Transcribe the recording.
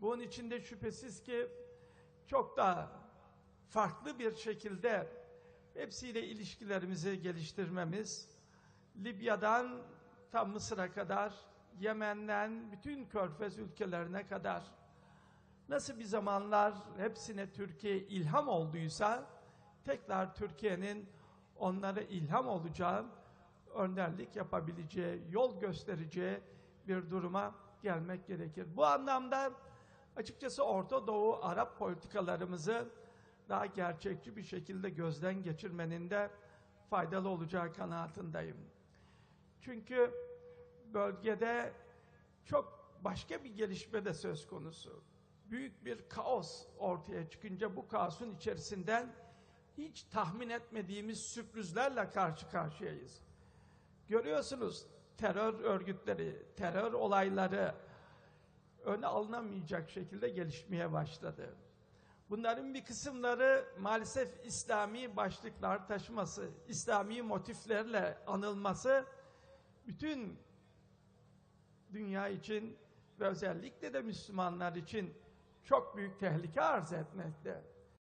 Bunun içinde şüphesiz ki çok da farklı bir şekilde hepsiyle ilişkilerimizi geliştirmemiz, Libya'dan tam Mısır'a kadar, Yemen'den bütün Körfez ülkelerine kadar nasıl bir zamanlar hepsine Türkiye ilham olduysa tekrar Türkiye'nin onlara ilham olacağı, önderlik yapabileceği, yol göstereceği bir duruma gelmek gerekir. Bu anlamda açıkçası Orta Doğu Arap politikalarımızı daha gerçekçi bir şekilde gözden geçirmenin de faydalı olacağı kanaatindeyim. Çünkü bölgede çok başka bir gelişme de söz konusu. Büyük bir kaos ortaya çıkınca bu kaosun içerisinden hiç tahmin etmediğimiz sürprizlerle karşı karşıyayız. Görüyorsunuz terör örgütleri, terör olayları öne alınamayacak şekilde gelişmeye başladı. Bunların bir kısımları maalesef İslami başlıklar taşıması, İslami motiflerle anılması bütün dünya için ve özellikle de Müslümanlar için çok büyük tehlike arz etmekte.